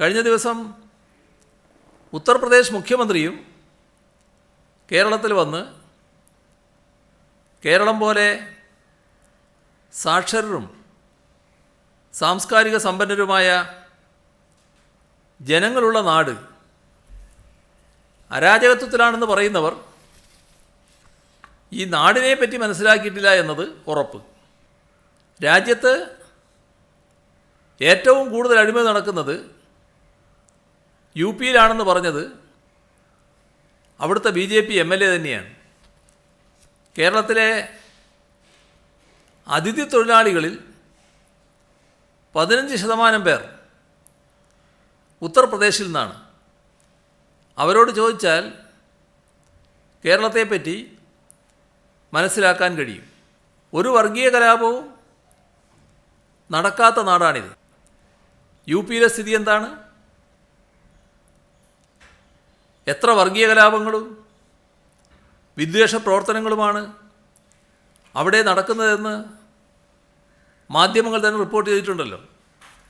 കഴിഞ്ഞ ദിവസം ഉത്തർപ്രദേശ് മുഖ്യമന്ത്രിയും കേരളത്തിൽ വന്ന് കേരളം പോലെ സാക്ഷരരും സാംസ്കാരിക സമ്പന്നരുമായ ജനങ്ങളുള്ള നാട് അരാജകത്വത്തിലാണെന്ന് പറയുന്നവർ ഈ നാടിനെ പറ്റി മനസ്സിലാക്കിയിട്ടില്ല എന്നത് ഉറപ്പ്. രാജ്യത്ത് ഏറ്റവും കൂടുതൽ അഴിമതി നടക്കുന്നത് യു പിയിലാണെന്ന് പറഞ്ഞത് അവിടുത്തെ B J P M L A തന്നെയാണ്. കേരളത്തിലെ അതിഥി തൊഴിലാളികളിൽ പതിനഞ്ച് ശതമാനം പേർ ഉത്തർപ്രദേശിൽ നിന്നാണ്. അവരോട് ചോദിച്ചാൽ കേരളത്തെപ്പറ്റി മനസ്സിലാക്കാൻ കഴിയും. ഒരു വർഗീയ കലാപവും നടക്കാത്ത നാടാണിത്. യു പിയിലെ സ്ഥിതി എന്താണ്? എത്ര വർഗീയ കലാപങ്ങളും വിദ്വേഷ പ്രവർത്തനങ്ങളുമാണ് അവിടെ നടക്കുന്നതെന്ന് മാധ്യമങ്ങൾ തന്നെ റിപ്പോർട്ട് ചെയ്തിട്ടുണ്ടല്ലോ.